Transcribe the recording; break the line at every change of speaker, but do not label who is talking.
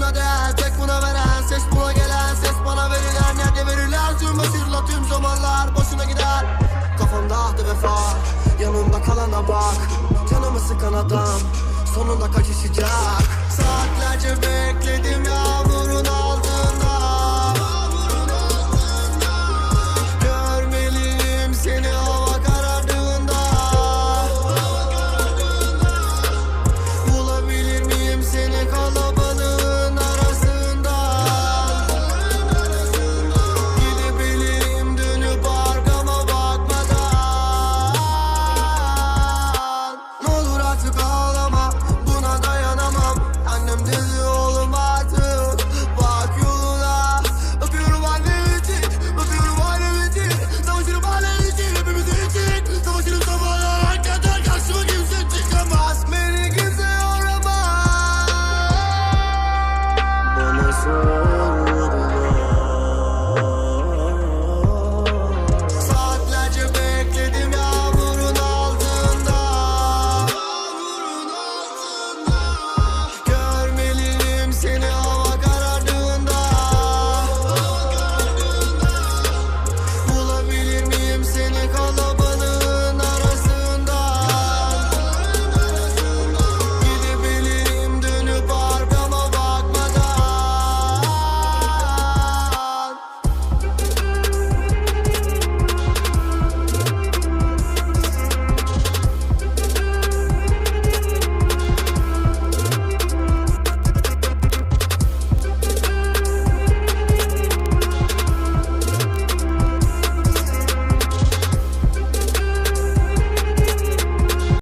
buna değer tek buna veren. Ses buna gelen ses bana verilen. Nerede verilen tüm başarıla tüm zamanlar boşuna gider. Kafamda ahdı vefa yanımda kalana bak. Canımı sıkan adam sonunda kaçışacak. Saatlerce to go.